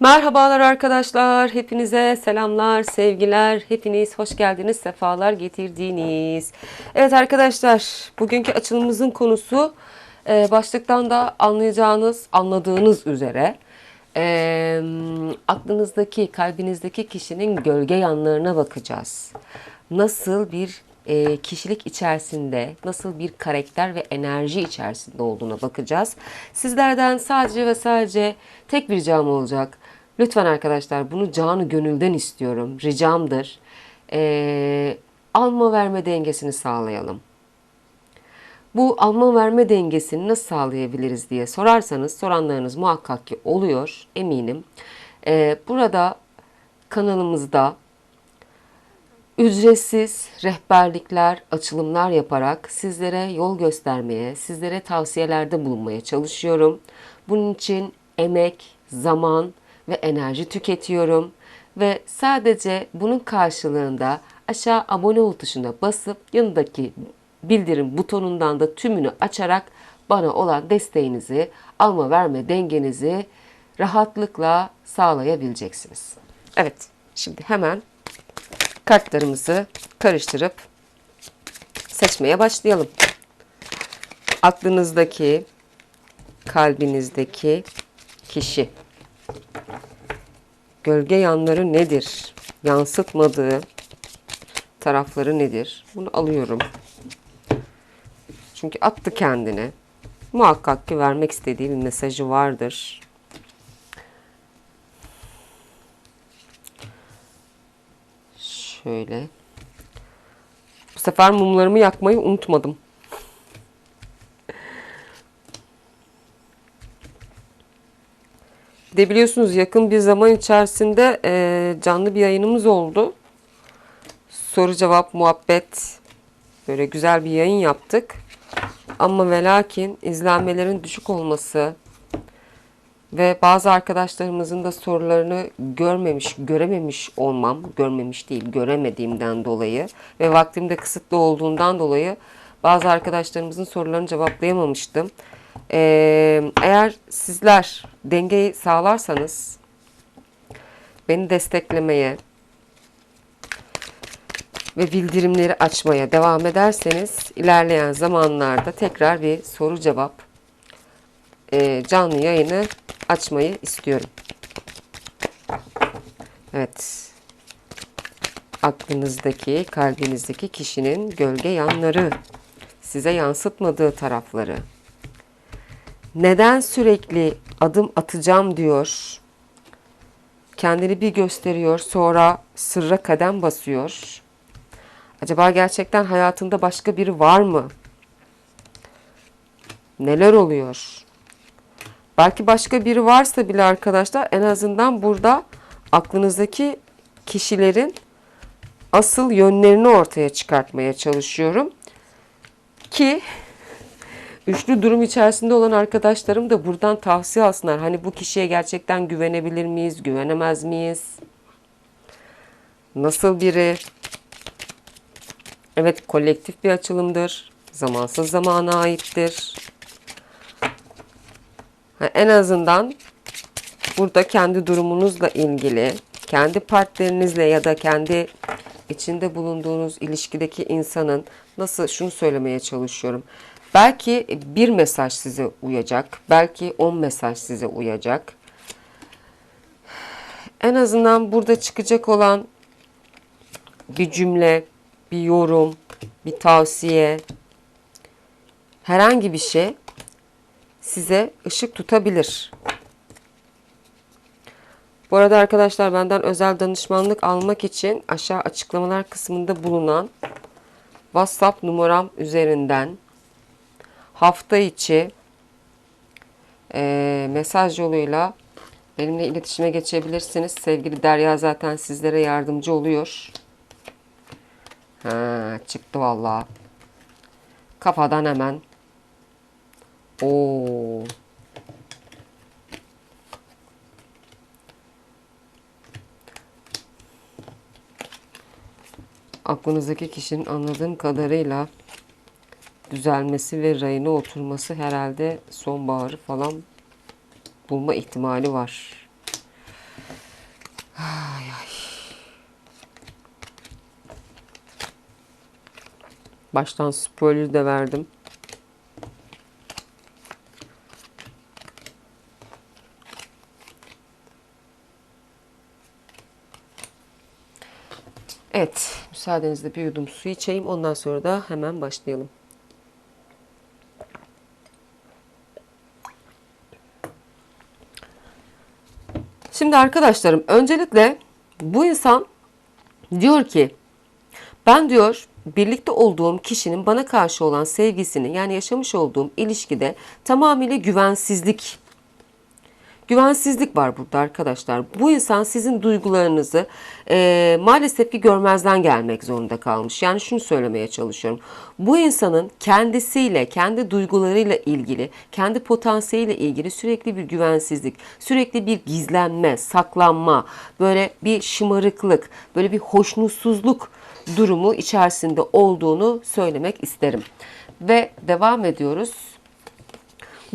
Merhabalar arkadaşlar. Hepinize selamlar, sevgiler. Hepiniz hoş geldiniz, sefalar getirdiniz. Evet arkadaşlar, bugünkü açılımımızın konusu e, başlıktan da anlayacağınız, anladığınız üzere e, aklınızdaki, kalbinizdeki kişinin gölge yanlarına bakacağız. Nasıl bir e, kişilik içerisinde, nasıl bir karakter ve enerji içerisinde olduğuna bakacağız. Sizlerden sadece ve sadece tek bir ricam olacak. Lütfen arkadaşlar bunu canı gönülden istiyorum. Ricamdır. E, alma verme dengesini sağlayalım. Bu alma verme dengesini nasıl sağlayabiliriz diye sorarsanız soranlarınız muhakkak ki oluyor eminim. Ee, burada kanalımızda ücretsiz rehberlikler, açılımlar yaparak sizlere yol göstermeye, sizlere tavsiyelerde bulunmaya çalışıyorum. Bunun için emek, zaman ve enerji tüketiyorum ve sadece bunun karşılığında aşağı abone ol tuşuna basıp yanındaki bildirim butonundan da tümünü açarak bana olan desteğinizi, alma verme dengenizi rahatlıkla sağlayabileceksiniz. Evet, şimdi hemen kartlarımızı karıştırıp seçmeye başlayalım. Aklınızdaki, kalbinizdeki kişi. Gölge yanları nedir? Yansıtmadığı tarafları nedir? Bunu alıyorum. Çünkü attı kendini. Muhakkak ki vermek istediği bir mesajı vardır. Şöyle. Bu sefer mumlarımı yakmayı unutmadım. De biliyorsunuz yakın bir zaman içerisinde e, canlı bir yayınımız oldu. Soru cevap muhabbet böyle güzel bir yayın yaptık. Ama ve lakin izlenmelerin düşük olması ve bazı arkadaşlarımızın da sorularını görmemiş, görememiş olmam, görmemiş değil, göremediğimden dolayı ve vaktim de kısıtlı olduğundan dolayı bazı arkadaşlarımızın sorularını cevaplayamamıştım. Ee, eğer sizler dengeyi sağlarsanız beni desteklemeye ve bildirimleri açmaya devam ederseniz ilerleyen zamanlarda tekrar bir soru cevap e, canlı yayını açmayı istiyorum. Evet. Aklınızdaki, kalbinizdeki kişinin gölge yanları, size yansıtmadığı tarafları. Neden sürekli adım atacağım diyor. Kendini bir gösteriyor, sonra sırra kadem basıyor. Acaba gerçekten hayatında başka biri var mı? Neler oluyor? Belki başka biri varsa bile arkadaşlar en azından burada aklınızdaki kişilerin asıl yönlerini ortaya çıkartmaya çalışıyorum. Ki üçlü durum içerisinde olan arkadaşlarım da buradan tavsiye alsınlar. Hani bu kişiye gerçekten güvenebilir miyiz, güvenemez miyiz? Nasıl biri? Evet kolektif bir açılımdır. Zamansız zamana aittir. En azından burada kendi durumunuzla ilgili, kendi partnerinizle ya da kendi içinde bulunduğunuz ilişkideki insanın nasıl şunu söylemeye çalışıyorum. Belki bir mesaj size uyacak, belki on mesaj size uyacak. En azından burada çıkacak olan bir cümle, bir yorum, bir tavsiye, herhangi bir şey size ışık tutabilir. Bu arada arkadaşlar benden özel danışmanlık almak için aşağı açıklamalar kısmında bulunan WhatsApp numaram üzerinden hafta içi e, mesaj yoluyla benimle iletişime geçebilirsiniz. Sevgili Derya zaten sizlere yardımcı oluyor. Ha, çıktı vallahi. Kafadan hemen. Oo. Aklınızdaki kişinin anladığım kadarıyla düzelmesi ve rayına oturması herhalde sonbaharı falan bulma ihtimali var. Ay ay. Baştan spoiler de verdim. Evet, müsaadenizle bir yudum su içeyim. Ondan sonra da hemen başlayalım. Şimdi arkadaşlarım, öncelikle bu insan diyor ki, ben diyor birlikte olduğum kişinin bana karşı olan sevgisini yani yaşamış olduğum ilişkide tamamıyla güvensizlik Güvensizlik var burada arkadaşlar. Bu insan sizin duygularınızı e, maalesef ki görmezden gelmek zorunda kalmış. Yani şunu söylemeye çalışıyorum. Bu insanın kendisiyle, kendi duygularıyla ilgili, kendi potansiyeliyle ilgili sürekli bir güvensizlik, sürekli bir gizlenme, saklanma, böyle bir şımarıklık, böyle bir hoşnutsuzluk durumu içerisinde olduğunu söylemek isterim. Ve devam ediyoruz.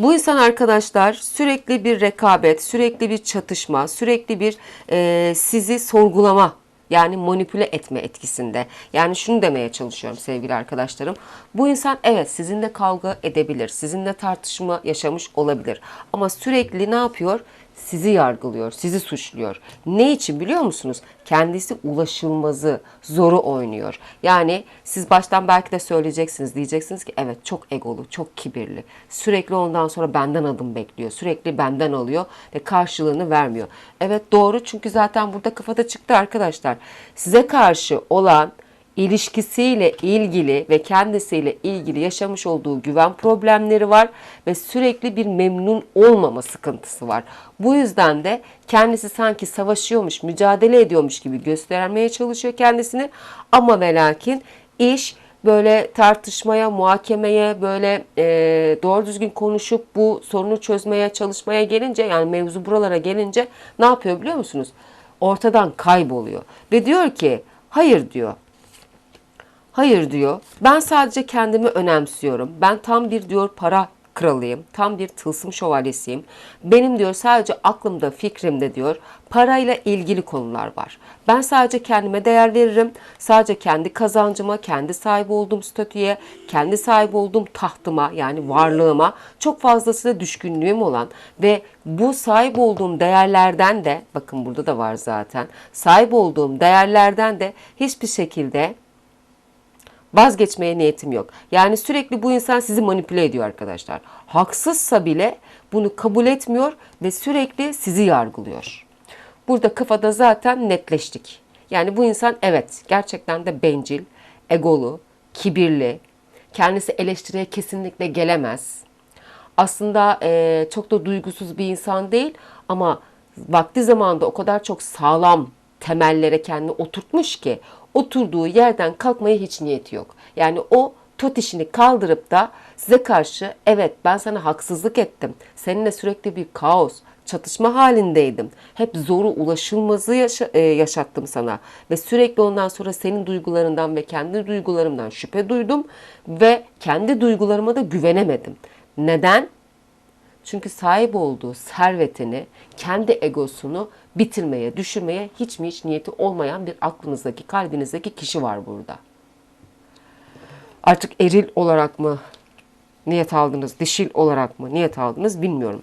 Bu insan arkadaşlar sürekli bir rekabet, sürekli bir çatışma, sürekli bir e, sizi sorgulama yani manipüle etme etkisinde. Yani şunu demeye çalışıyorum sevgili arkadaşlarım. Bu insan evet sizinle kavga edebilir, sizinle tartışma yaşamış olabilir. Ama sürekli ne yapıyor? Sizi yargılıyor, sizi suçluyor. Ne için biliyor musunuz? Kendisi ulaşılmazı, zoru oynuyor. Yani siz baştan belki de söyleyeceksiniz, diyeceksiniz ki evet çok egolu, çok kibirli. Sürekli ondan sonra benden adım bekliyor, sürekli benden alıyor ve karşılığını vermiyor. Evet doğru çünkü zaten burada kafada çıktı arkadaşlar. Size karşı olan ilişkisiyle ilgili ve kendisiyle ilgili yaşamış olduğu güven problemleri var ve sürekli bir memnun olmama sıkıntısı var. Bu yüzden de kendisi sanki savaşıyormuş, mücadele ediyormuş gibi göstermeye çalışıyor kendisini ama ve lakin iş böyle tartışmaya, muhakemeye, böyle e, doğru düzgün konuşup bu sorunu çözmeye çalışmaya gelince yani mevzu buralara gelince ne yapıyor biliyor musunuz? Ortadan kayboluyor ve diyor ki hayır diyor Hayır diyor. Ben sadece kendimi önemsiyorum. Ben tam bir diyor para kralıyım. Tam bir tılsım şövalyesiyim. Benim diyor sadece aklımda, fikrimde diyor parayla ilgili konular var. Ben sadece kendime değer veririm. Sadece kendi kazancıma, kendi sahip olduğum statüye, kendi sahip olduğum tahtıma yani varlığıma çok fazlasıyla düşkünlüğüm olan ve bu sahip olduğum değerlerden de bakın burada da var zaten. Sahip olduğum değerlerden de hiçbir şekilde vazgeçmeye niyetim yok. Yani sürekli bu insan sizi manipüle ediyor arkadaşlar. Haksızsa bile bunu kabul etmiyor ve sürekli sizi yargılıyor. Burada kafada zaten netleştik. Yani bu insan evet gerçekten de bencil, egolu, kibirli, kendisi eleştiriye kesinlikle gelemez. Aslında e, çok da duygusuz bir insan değil ama vakti zamanında o kadar çok sağlam temellere kendini oturtmuş ki oturduğu yerden kalkmaya hiç niyeti yok. Yani o tot işini kaldırıp da size karşı evet ben sana haksızlık ettim. Seninle sürekli bir kaos, çatışma halindeydim. Hep zoru ulaşılmazı yaşa, e, yaşattım sana. Ve sürekli ondan sonra senin duygularından ve kendi duygularımdan şüphe duydum. Ve kendi duygularıma da güvenemedim. Neden? Çünkü sahip olduğu servetini, kendi egosunu bitirmeye, düşürmeye hiç mi hiç niyeti olmayan bir aklınızdaki, kalbinizdeki kişi var burada. Artık eril olarak mı niyet aldınız, dişil olarak mı niyet aldınız bilmiyorum.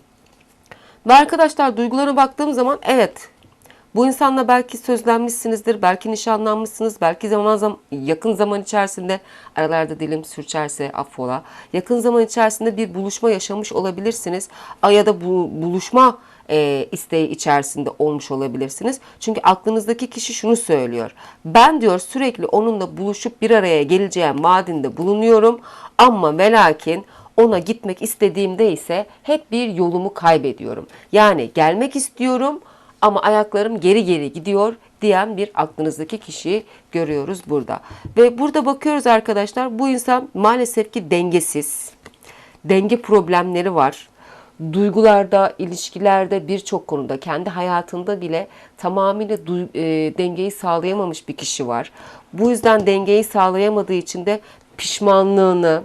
Ve arkadaşlar duygularına baktığım zaman evet bu insanla belki sözlenmişsinizdir, belki nişanlanmışsınız, belki zaman zaman yakın zaman içerisinde aralarda dilim sürçerse affola. Yakın zaman içerisinde bir buluşma yaşamış olabilirsiniz. Ya da bu buluşma e, isteği içerisinde olmuş olabilirsiniz. Çünkü aklınızdaki kişi şunu söylüyor. Ben diyor sürekli onunla buluşup bir araya geleceğim vaadinde bulunuyorum ama ve lakin ona gitmek istediğimde ise hep bir yolumu kaybediyorum. Yani gelmek istiyorum ama ayaklarım geri geri gidiyor diyen bir aklınızdaki kişiyi görüyoruz burada. Ve burada bakıyoruz arkadaşlar bu insan maalesef ki dengesiz. Denge problemleri var. Duygularda, ilişkilerde birçok konuda kendi hayatında bile tamamıyla e, dengeyi sağlayamamış bir kişi var. Bu yüzden dengeyi sağlayamadığı için de pişmanlığını,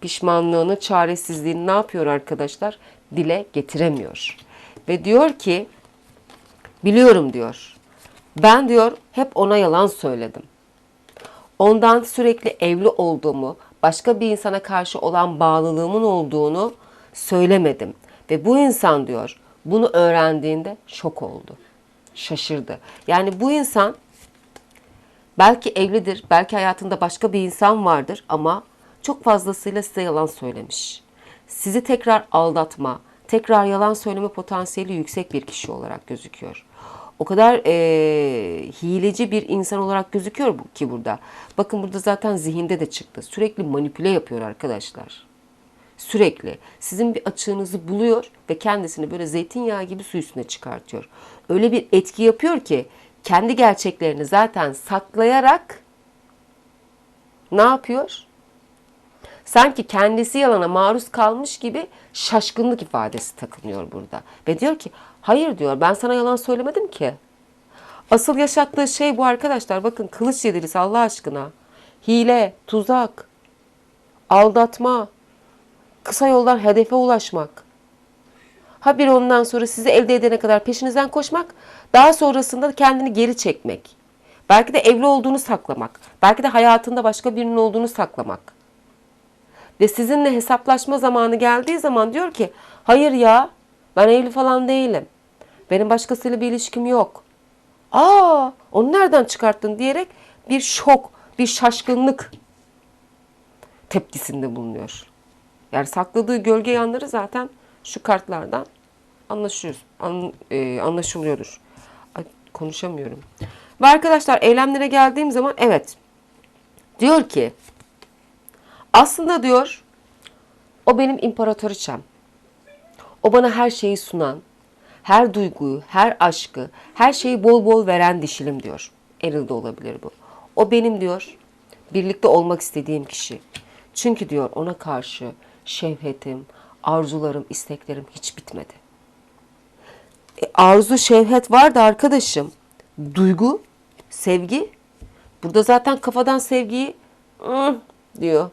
pişmanlığını, çaresizliğini ne yapıyor arkadaşlar? Dile getiremiyor. Ve diyor ki Biliyorum diyor. Ben diyor hep ona yalan söyledim. Ondan sürekli evli olduğumu, başka bir insana karşı olan bağlılığımın olduğunu söylemedim. Ve bu insan diyor bunu öğrendiğinde şok oldu. Şaşırdı. Yani bu insan belki evlidir, belki hayatında başka bir insan vardır ama çok fazlasıyla size yalan söylemiş. Sizi tekrar aldatma, tekrar yalan söyleme potansiyeli yüksek bir kişi olarak gözüküyor. O kadar eee, hileci bir insan olarak gözüküyor ki burada. Bakın burada zaten zihinde de çıktı. Sürekli manipüle yapıyor arkadaşlar. Sürekli sizin bir açığınızı buluyor ve kendisini böyle zeytinyağı gibi su üstüne çıkartıyor. Öyle bir etki yapıyor ki kendi gerçeklerini zaten saklayarak ne yapıyor? Sanki kendisi yalana maruz kalmış gibi şaşkınlık ifadesi takınıyor burada. Ve diyor ki hayır diyor ben sana yalan söylemedim ki. Asıl yaşattığı şey bu arkadaşlar. Bakın kılıç yedilisi Allah aşkına. Hile, tuzak, aldatma, kısa yoldan hedefe ulaşmak. Ha bir ondan sonra sizi elde edene kadar peşinizden koşmak, daha sonrasında kendini geri çekmek. Belki de evli olduğunu saklamak. Belki de hayatında başka birinin olduğunu saklamak. Ve sizinle hesaplaşma zamanı geldiği zaman diyor ki hayır ya ben evli falan değilim. Benim başkasıyla bir ilişkim yok. Aa onu nereden çıkarttın diyerek bir şok, bir şaşkınlık tepkisinde bulunuyor. Yani sakladığı gölge yanları zaten şu kartlardan anlaşıyoruz, an, e, anlaşılıyordur. Ay, konuşamıyorum. Ve arkadaşlar eylemlere geldiğim zaman evet diyor ki aslında diyor o benim imparatoriçem. O bana her şeyi sunan, her duyguyu, her aşkı, her şeyi bol bol veren dişilim diyor. Eril de olabilir bu. O benim diyor birlikte olmak istediğim kişi. Çünkü diyor ona karşı şevhetim, arzularım, isteklerim hiç bitmedi. E, arzu, şevhet var da arkadaşım. Duygu, sevgi. Burada zaten kafadan sevgiyi diyor.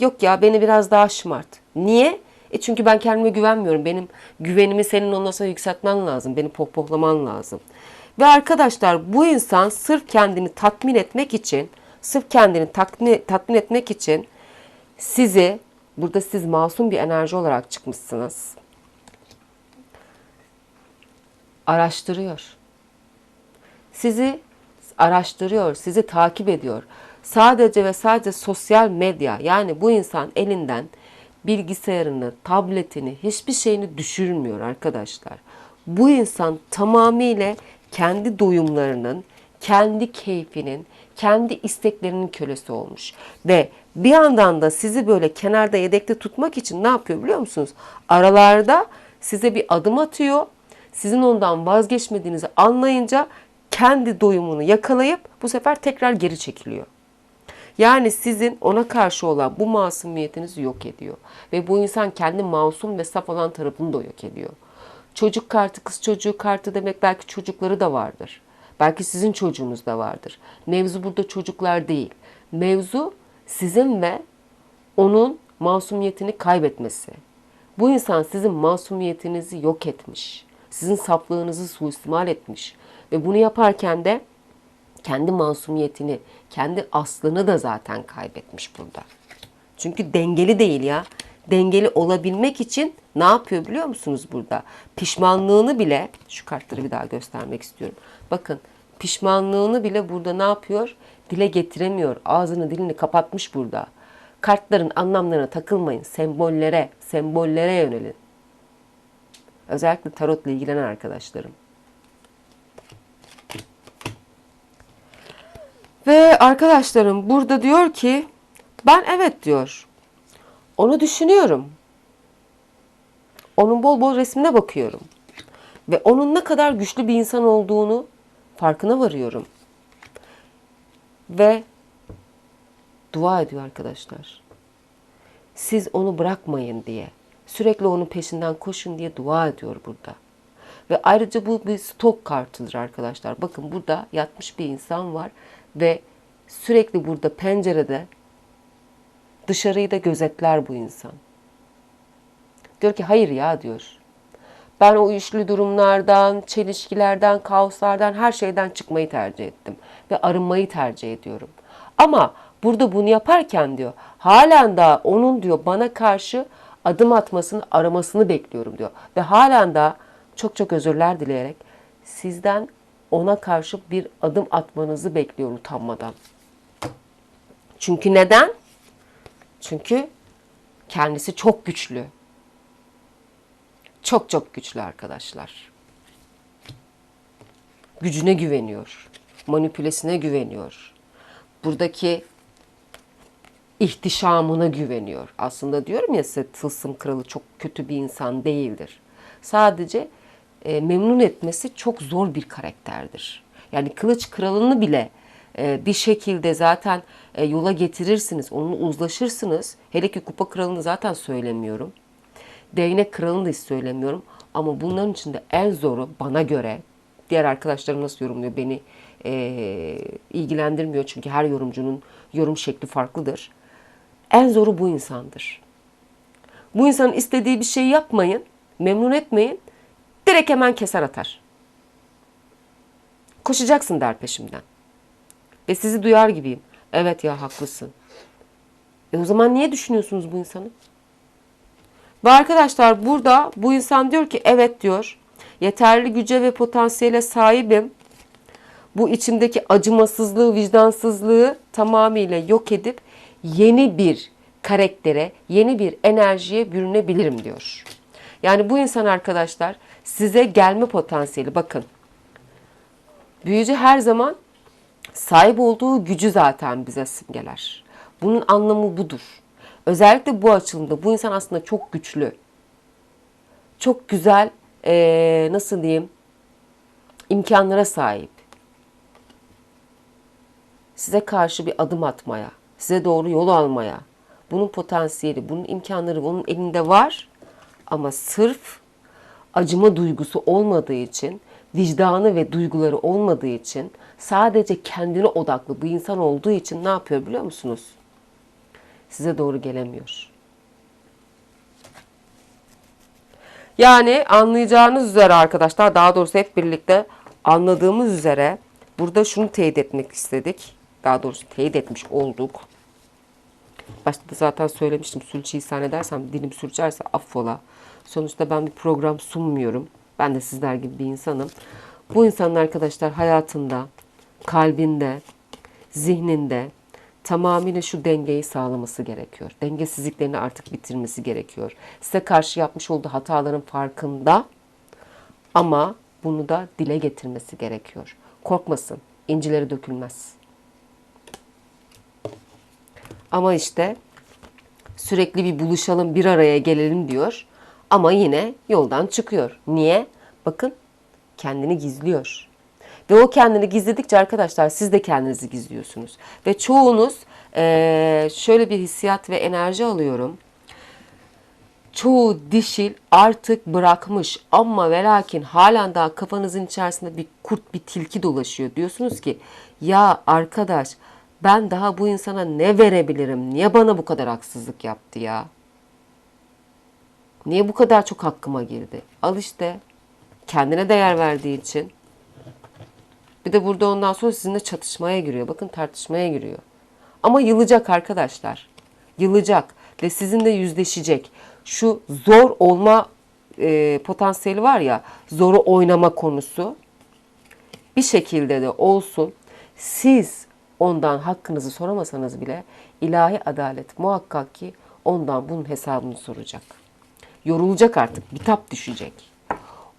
Yok ya beni biraz daha şımart. Niye? E çünkü ben kendime güvenmiyorum. Benim güvenimi senin ondan sonra yükseltmen lazım. Beni pohpohlaman lazım. Ve arkadaşlar bu insan sırf kendini tatmin etmek için, sırf kendini tatmin, tatmin etmek için sizi, burada siz masum bir enerji olarak çıkmışsınız. Araştırıyor. Sizi araştırıyor, sizi takip ediyor. Sadece ve sadece sosyal medya yani bu insan elinden bilgisayarını, tabletini, hiçbir şeyini düşürmüyor arkadaşlar. Bu insan tamamıyla kendi doyumlarının, kendi keyfinin, kendi isteklerinin kölesi olmuş. Ve bir yandan da sizi böyle kenarda yedekte tutmak için ne yapıyor biliyor musunuz? Aralarda size bir adım atıyor. Sizin ondan vazgeçmediğinizi anlayınca kendi doyumunu yakalayıp bu sefer tekrar geri çekiliyor. Yani sizin ona karşı olan bu masumiyetinizi yok ediyor. Ve bu insan kendi masum ve saf olan tarafını da yok ediyor. Çocuk kartı, kız çocuğu kartı demek belki çocukları da vardır. Belki sizin çocuğunuz da vardır. Mevzu burada çocuklar değil. Mevzu sizin ve onun masumiyetini kaybetmesi. Bu insan sizin masumiyetinizi yok etmiş. Sizin saflığınızı suistimal etmiş. Ve bunu yaparken de kendi masumiyetini, kendi aslını da zaten kaybetmiş burada. Çünkü dengeli değil ya. Dengeli olabilmek için ne yapıyor biliyor musunuz burada? Pişmanlığını bile, şu kartları bir daha göstermek istiyorum. Bakın pişmanlığını bile burada ne yapıyor? Dile getiremiyor. Ağzını dilini kapatmış burada. Kartların anlamlarına takılmayın. Sembollere, sembollere yönelin. Özellikle tarotla ilgilenen arkadaşlarım. Ve arkadaşlarım burada diyor ki ben evet diyor. Onu düşünüyorum. Onun bol bol resmine bakıyorum. Ve onun ne kadar güçlü bir insan olduğunu farkına varıyorum. Ve dua ediyor arkadaşlar. Siz onu bırakmayın diye. Sürekli onun peşinden koşun diye dua ediyor burada. Ve ayrıca bu bir stok kartıdır arkadaşlar. Bakın burada yatmış bir insan var ve sürekli burada pencerede dışarıyı da gözetler bu insan. Diyor ki hayır ya diyor. Ben o üçlü durumlardan, çelişkilerden, kaoslardan, her şeyden çıkmayı tercih ettim. Ve arınmayı tercih ediyorum. Ama burada bunu yaparken diyor, halen daha onun diyor bana karşı adım atmasını, aramasını bekliyorum diyor. Ve halen daha çok çok özürler dileyerek sizden ona karşı bir adım atmanızı bekliyor utanmadan. Çünkü neden? Çünkü kendisi çok güçlü. Çok çok güçlü arkadaşlar. Gücüne güveniyor. Manipülesine güveniyor. Buradaki ihtişamına güveniyor. Aslında diyorum ya size tılsım kralı çok kötü bir insan değildir. Sadece e, memnun etmesi çok zor bir karakterdir. Yani kılıç kralını bile e, bir şekilde zaten e, yola getirirsiniz, onunla uzlaşırsınız. Hele ki kupa kralını zaten söylemiyorum. Değnek kralını da hiç söylemiyorum. Ama bunların içinde en zoru bana göre, diğer arkadaşlarım nasıl yorumluyor beni e, ilgilendirmiyor. Çünkü her yorumcunun yorum şekli farklıdır. En zoru bu insandır. Bu insanın istediği bir şey yapmayın, memnun etmeyin. Direkt hemen keser atar. Koşacaksın der peşimden. Ve sizi duyar gibiyim. Evet ya haklısın. E o zaman niye düşünüyorsunuz bu insanı? Ve arkadaşlar burada bu insan diyor ki evet diyor. Yeterli güce ve potansiyele sahibim. Bu içimdeki acımasızlığı, vicdansızlığı tamamıyla yok edip yeni bir karaktere, yeni bir enerjiye bürünebilirim diyor. Yani bu insan arkadaşlar size gelme potansiyeli bakın. Büyücü her zaman sahip olduğu gücü zaten bize simgeler. Bunun anlamı budur. Özellikle bu açılımda bu insan aslında çok güçlü. Çok güzel ee, nasıl diyeyim imkanlara sahip. Size karşı bir adım atmaya, size doğru yol almaya. Bunun potansiyeli, bunun imkanları onun elinde var. Ama sırf acıma duygusu olmadığı için, vicdanı ve duyguları olmadığı için, sadece kendine odaklı bu insan olduğu için ne yapıyor biliyor musunuz? Size doğru gelemiyor. Yani anlayacağınız üzere arkadaşlar, daha doğrusu hep birlikte anladığımız üzere burada şunu teyit etmek istedik. Daha doğrusu teyit etmiş olduk. Başta da zaten söylemiştim sürçülisan edersem dilim sürçerse affola. Sonuçta ben bir program sunmuyorum. Ben de sizler gibi bir insanım. Bu insanın arkadaşlar hayatında, kalbinde, zihninde tamamıyla şu dengeyi sağlaması gerekiyor. Dengesizliklerini artık bitirmesi gerekiyor. Size karşı yapmış olduğu hataların farkında ama bunu da dile getirmesi gerekiyor. Korkmasın, incileri dökülmez. Ama işte sürekli bir buluşalım, bir araya gelelim diyor. Ama yine yoldan çıkıyor. Niye? Bakın kendini gizliyor. Ve o kendini gizledikçe arkadaşlar siz de kendinizi gizliyorsunuz. Ve çoğunuz ee, şöyle bir hissiyat ve enerji alıyorum. Çoğu dişil artık bırakmış ama ve lakin halen daha kafanızın içerisinde bir kurt bir tilki dolaşıyor. Diyorsunuz ki ya arkadaş ben daha bu insana ne verebilirim? Niye bana bu kadar haksızlık yaptı ya? Niye bu kadar çok hakkıma girdi? Al işte. Kendine değer verdiği için. Bir de burada ondan sonra sizinle çatışmaya giriyor. Bakın tartışmaya giriyor. Ama yılacak arkadaşlar. Yılacak ve sizinle yüzleşecek. Şu zor olma e, potansiyeli var ya, zoru oynama konusu. Bir şekilde de olsun. Siz ondan hakkınızı soramasanız bile ilahi adalet muhakkak ki ondan bunun hesabını soracak. Yorulacak artık, bitap düşecek.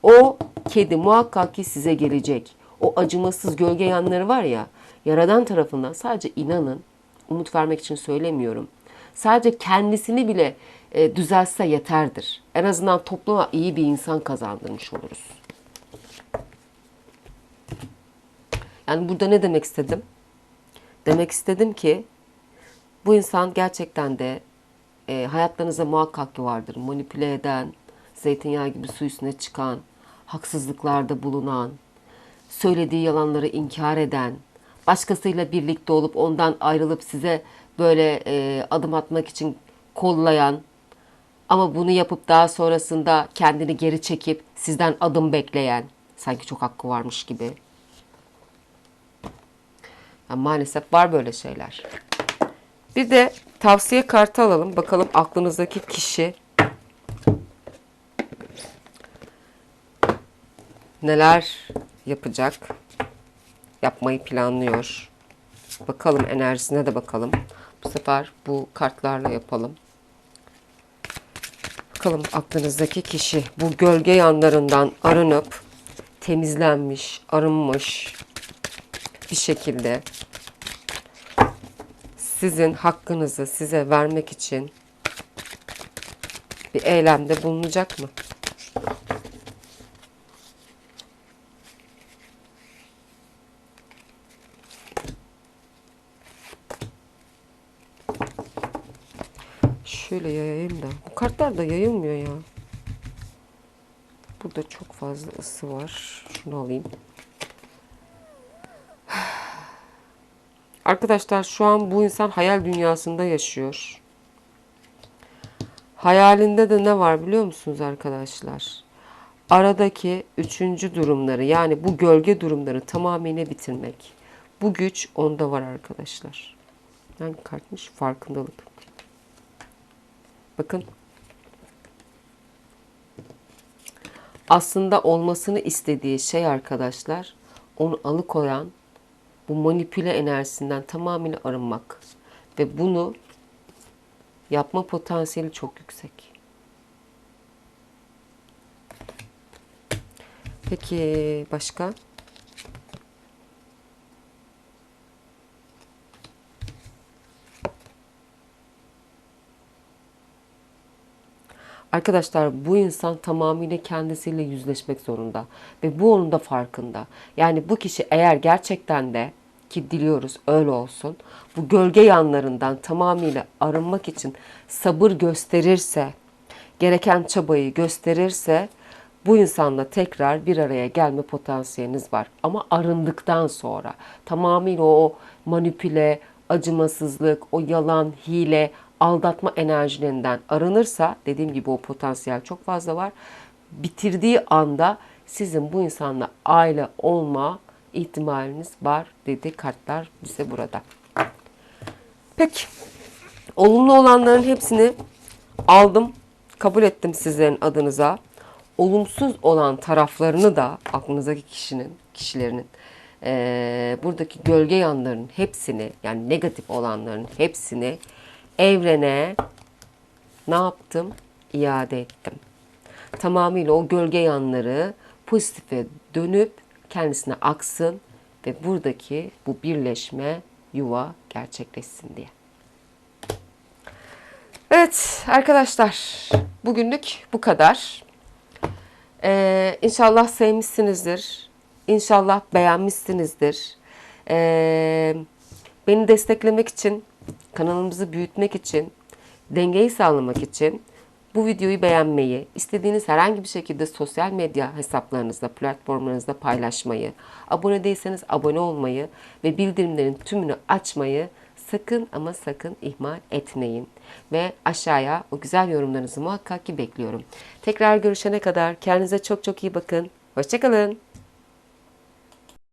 O kedi muhakkak ki size gelecek. O acımasız gölge yanları var ya, Yaradan tarafından sadece inanın, umut vermek için söylemiyorum. Sadece kendisini bile e, düzelse yeterdir. En azından topluma iyi bir insan kazandırmış oluruz. Yani burada ne demek istedim? Demek istedim ki bu insan gerçekten de e, hayatlarınızda muhakkak vardır. Manipüle eden, zeytinyağı gibi su üstüne çıkan, haksızlıklarda bulunan, söylediği yalanları inkar eden, başkasıyla birlikte olup ondan ayrılıp size böyle e, adım atmak için kollayan, Ama bunu yapıp daha sonrasında kendini geri çekip sizden adım bekleyen, sanki çok hakkı varmış gibi. Ya maalesef var böyle şeyler. Bir de tavsiye kartı alalım. Bakalım aklınızdaki kişi neler yapacak? Yapmayı planlıyor. Bakalım enerjisine de bakalım. Bu sefer bu kartlarla yapalım. Bakalım aklınızdaki kişi bu gölge yanlarından arınıp temizlenmiş, arınmış bir şekilde sizin hakkınızı size vermek için bir eylemde bulunacak mı? Şöyle yayayım da. Bu kartlar da yayılmıyor ya. Burada çok fazla ısı var. Şunu alayım. Arkadaşlar şu an bu insan hayal dünyasında yaşıyor. Hayalinde de ne var biliyor musunuz arkadaşlar? Aradaki üçüncü durumları yani bu gölge durumları tamamıyla bitirmek. Bu güç onda var arkadaşlar. Hangi kartmış? Farkındalık. Bakın. Aslında olmasını istediği şey arkadaşlar onu alıkoyan bu manipüle enerjisinden tamamıyla arınmak. Ve bunu yapma potansiyeli çok yüksek. Peki başka? Arkadaşlar bu insan tamamıyla kendisiyle yüzleşmek zorunda ve bu onun da farkında. Yani bu kişi eğer gerçekten de ki diliyoruz öyle olsun. Bu gölge yanlarından tamamıyla arınmak için sabır gösterirse, gereken çabayı gösterirse bu insanla tekrar bir araya gelme potansiyeliniz var. Ama arındıktan sonra tamamıyla o manipüle, acımasızlık, o yalan, hile, aldatma enerjilerinden arınırsa dediğim gibi o potansiyel çok fazla var. Bitirdiği anda sizin bu insanla aile olma ihtimaliniz var dedi kartlar bize burada. Peki. Olumlu olanların hepsini aldım, kabul ettim sizlerin adınıza. Olumsuz olan taraflarını da aklınızdaki kişinin, kişilerinin eee, buradaki gölge yanların hepsini yani negatif olanların hepsini evrene ne yaptım? İade ettim. Tamamıyla o gölge yanları pozitife dönüp kendisine aksın ve buradaki bu birleşme yuva gerçekleşsin diye. Evet arkadaşlar bugünlük bu kadar. Ee, inşallah sevmişsinizdir. İnşallah beğenmişsinizdir. Ee, beni desteklemek için, kanalımızı büyütmek için, dengeyi sağlamak için bu videoyu beğenmeyi, istediğiniz herhangi bir şekilde sosyal medya hesaplarınızda, platformlarınızda paylaşmayı, abone değilseniz abone olmayı ve bildirimlerin tümünü açmayı sakın ama sakın ihmal etmeyin. Ve aşağıya o güzel yorumlarınızı muhakkak ki bekliyorum. Tekrar görüşene kadar kendinize çok çok iyi bakın. Hoşçakalın.